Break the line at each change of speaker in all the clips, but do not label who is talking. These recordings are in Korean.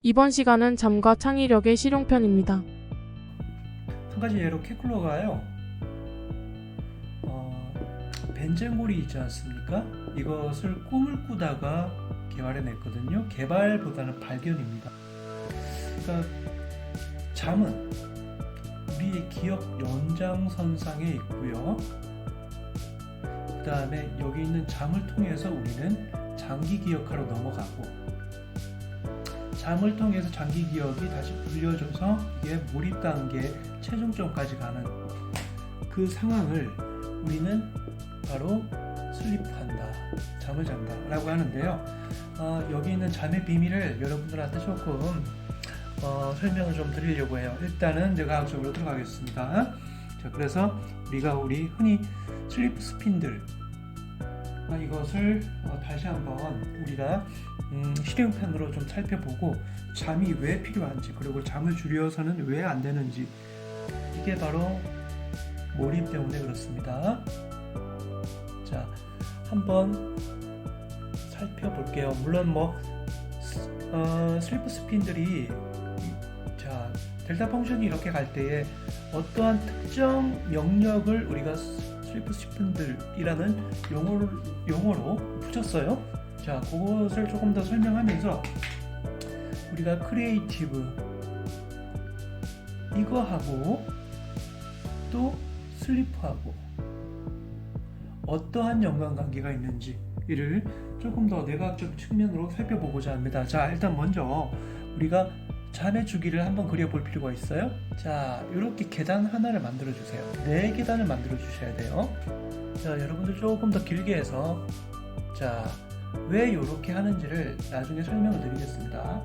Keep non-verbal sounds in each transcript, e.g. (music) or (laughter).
이번 시간은 잠과 창의력의 실용편입니다.
한 가지 예로 케클러가요. 어, 벤젠골이 있지 않습니까? 이것을 꿈을 꾸다가 개발해냈거든요. 개발보다는 발견입니다. 그러니까 잠은 우리의 기억 연장선상에 있고요. 그 다음에 여기 있는 잠을 통해서 우리는 장기 기억하러 넘어가고 잠을 통해서 장기 기억이 다시 불려져서 이게 몰입 단계 최종점까지 가는 그 상황을 우리는 바로 슬립한다, 잠을 잔다 라고 하는데요. 어, 여기 있는 잠의 비밀을 여러분들한테 조금 어, 설명을 좀 드리려고 해요. 일단은 뇌과학적으로 들어가겠습니다. 자, 그래서 우리가 우리 흔히 슬리프 스핀들 아, 이것을 어, 다시 한번 우리가 음, 실용편으로 좀 살펴보고 잠이 왜 필요한지 그리고 잠을 줄여서는 왜 안 되는지 이게 바로 몰입 때문에 그렇습니다. 자, 한번 살펴볼게요. 물론 뭐 스- 어, 슬리프 스핀들이 이- 자 델타 펑션이 이렇게 갈 때에 어떠한 특정 영역을 우리가 스- 슬리프 스핀들이라는 용어를, 용어로 붙였어요. 자, 그것을 조금 더 설명하면서 우리가 크리에이티브 이거 하고 또 슬리프하고 어떠한 연관관계가 있는지 이를 조금 더 내과학적 측면으로 살펴보고자 합니다. 자, 일단 먼저 우리가 잠의 주기를 한번 그려볼 필요가 있어요. 자, 이렇게 계단 하나를 만들어 주세요. 네 계단을 만들어 주셔야 돼요. 자, 여러분들 조금 더 길게 해서 자, 왜 이렇게 하는지를 나중에 설명을 드리겠습니다.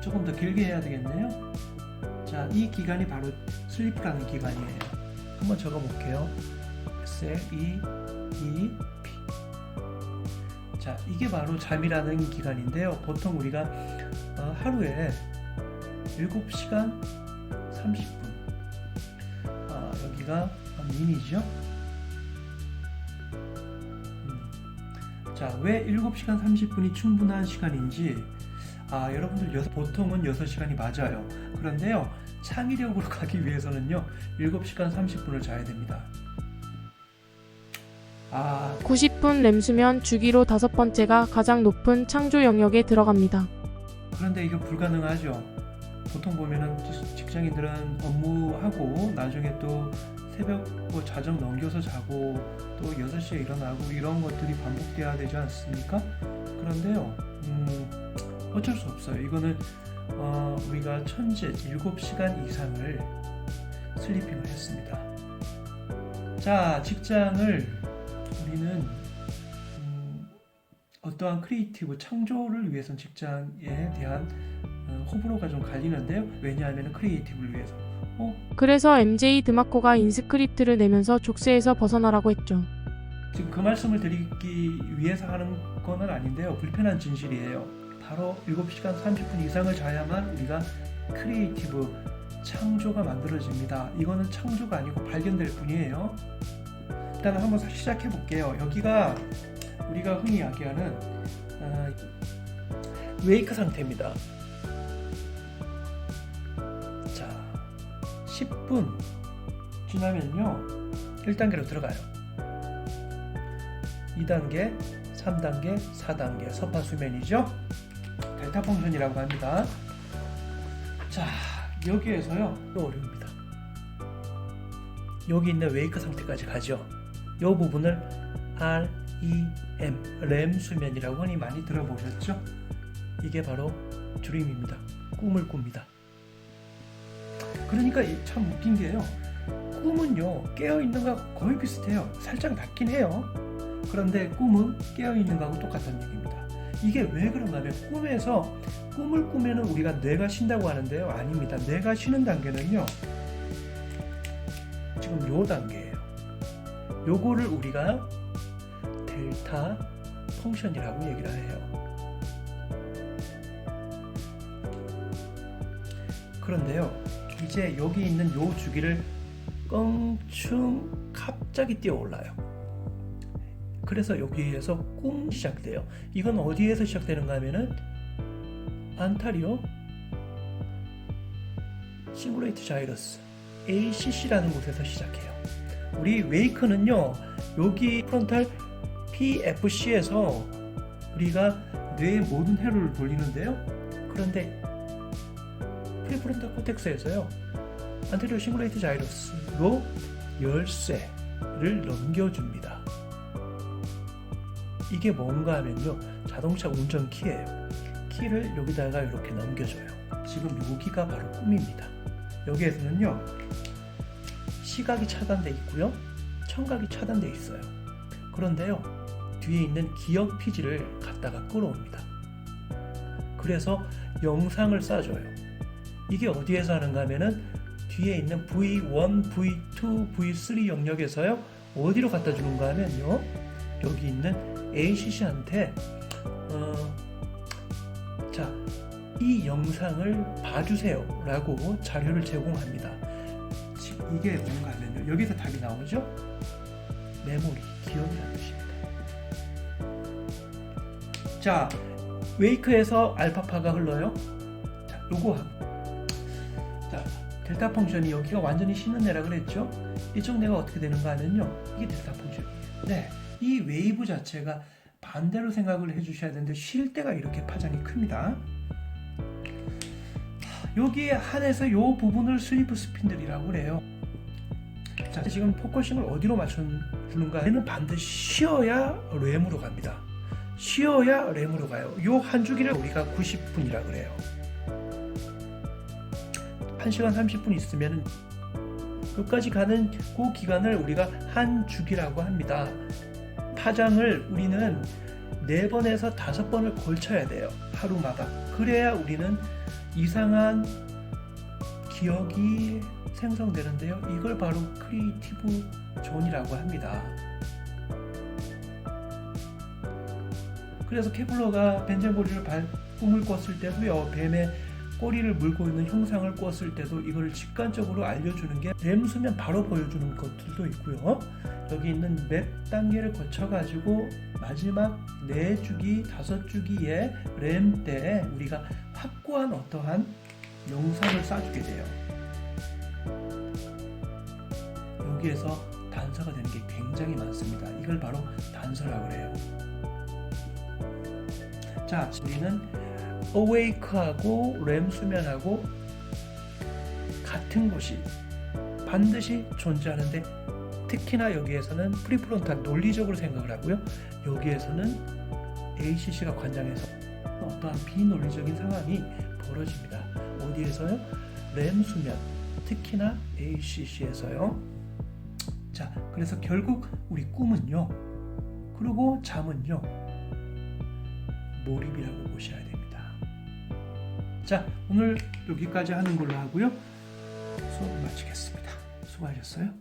조금 더 길게 해야 되겠네요. 자, 이 기간이 바로 슬리프라는 기간이에요. 한번 적어 볼게요. S L E E P. 자, 이게 바로 잠이라는 기간인데요. 보통 우리가 어, 하루에 7시간 30분. 아, 여기가 민이죠. 음. 자, 왜 7시간 30분이 충분한 시간인지 아, 여러분들 여- 보통은 6시간이 맞아요. 그런데요. 창의력으로 (laughs) 가기 위해서는요. 7시간 30분을 자야 됩니다. 아,
90분 램 수면 주기로 다섯 번째가 가장 높은 창조 영역에 들어갑니다.
그런데 이거 불가능하죠. 보통 보면은 직- 직장인들은 업무하고 나중에 또 새벽 뭐 자정 넘겨서 자고 또 6시에 일어나고 이런 것들이 반복돼야 되지 않습니까? 그런데요, 음, 어쩔 수 없어요. 이거는 어, 우리가 천재 7시간 이상을 슬리핑을 했습니다. 자, 직장을 우리는 음, 어떠한 크리에이티브 창조를 위해선 직장에 대한 어, 호불호가 좀 갈리는데요. 왜냐하면 크리에이티브를 위해서. 어?
그래서 MJ 드마코가 인스크립트를 내면서 족쇄에서 벗어나라고 했죠.
지금 그 말씀을 드리기 위해서 하는 거는 아닌데요. 불편한 진실이에요. 바로 7시간 30분 이상을 자야만 우리가 크리에이티브 창조가 만들어집니다. 이거는 창조가 아니고 발견될 뿐이에요. 일단 한번 시작해 볼게요. 여기가 우리가 흔히 이야기하는 어, 웨이크 상태입니다. 10분 지나면요. 1단계로 들어가요. 2단계, 3단계, 4단계 서파 수면이죠. 델타 펑션이라고 합니다. 자, 여기에서요. 또 어려웁니다. 여기 있는 웨이크 상태까지 가죠. 이 부분을 REM, 렘 수면이라고 흔히 많이 들어보셨죠? 이게 바로 드림입니다. 꿈을 꿉니다. 그러니까 이참 웃긴 게요. 꿈은요, 깨어 있는 거하고 거의 비슷해요. 살짝 낮긴 해요. 그런데 꿈은 깨어 있는 거하고 똑같다는 얘기입니다. 이게 왜 그런가 하면 꿈에서 꿈을 꾸면은 우리가 뇌가 쉰다고 하는데요. 아닙니다. 뇌가 쉬는 단계는요. 지금 요 단계예요. 요거를 우리가 델타 펑션이라고 얘기를 해요. 그런데요. 이제 여기 있는 요 주기를 껑충 갑자기 뛰어올라요. 그래서 여기에서 꿈 시작돼요. 이건 어디에서 시작되는가 하면은 안타리오 싱글레이트 자이러스 ACC라는 곳에서 시작해요. 우리 웨이크는요 여기 프론탈 PFC에서 우리가 뇌의 모든 회로를 돌리는데요. 그런데 프리프론탈 코텍스에서요 안테리오 싱글레이트 자이러스로 열쇠를 넘겨줍니다. 이게 뭔가 하면요 자동차 운전 키예요. 키를 여기다가 이렇게 넘겨줘요. 지금 여기가 바로 꿈입니다. 여기에서는요 시각이 차단돼 있고요 청각이 차단돼 있어요. 그런데요 뒤에 있는 기억 피지를 갖다가 끌어옵니다. 그래서 영상을 쏴줘요. 이게 어디에서 하는가 하면은 뒤에 있는 V1, V2, V3 영역에서요 어디로 갖다 주는가 하면요 여기 있는 ACC한테 어, 자, 이 영상을 봐주세요 라고 자료를 제공합니다. 이게 뭔가 하면요 여기서 답이 나오죠? 메모리, 기억이라는 뜻입니다. 자, 웨이크에서 알파파가 흘러요. 자, 요거 자, 델타 펑션이 여기가 완전히 쉬는 애라 그랬죠? 이쪽 내가 어떻게 되는가 하면요. 이게 델타 펑션이에요. 네. 이 웨이브 자체가 반대로 생각을 해주셔야 되는데 쉴 때가 이렇게 파장이 큽니다. 여기에 한해서 요 부분을 슬리프 스핀들이라고 그래요. 자, 지금 포커싱을 어디로 맞춰주는가? 얘는 반드시 쉬어야 램으로 갑니다. 쉬어야 램으로 가요. 요 한 주기를 우리가 90분이라 그래요. 1시간 30분 있으면 끝까지 가는 그 기간을 우리가 한 주기라고 합니다. 파장을 우리는 네 번에서 다섯 번을 걸쳐야 돼요. 하루마다. 그래야 우리는 이상한 기억이 생성되는데요. 이걸 바로 크리에이티브 존이라고 합니다. 그래서 케플러가 벤젠고리를 발 꿈을 꿨을 때도요. 뱀의 꼬리를 물고 있는 형상을 꿨을 때도 이걸 직관적으로 알려주는 게 램 수면 바로 보여주는 것들도 있고요. 여기 있는 몇 단계를 거쳐가지고 마지막 네 주기, 다섯 주기의 램 때 우리가 확고한 어떠한 영상을 쏴주게 돼요. 여기에서 단서가 되는 게 굉장히 많습니다. 이걸 바로 단서라고 그래요. 자, 우리는 어웨이크하고 램 수면하고 같은 곳이 반드시 존재하는데 특히나 여기에서는 프리프론탈 논리적으로 생각을 하고요. 여기에서는 ACC가 관장해서 어떠한 비논리적인 상황이 벌어집니다. 어디에서요? 램 수면, 특히나 ACC에서요. 자, 그래서 결국 우리 꿈은요. 그리고 잠은요. 몰입이라고 보셔야 됩니다. 자, 오늘 여기까지 하는 걸로 하고요. 수업을 마치겠습니다. 수고하셨어요.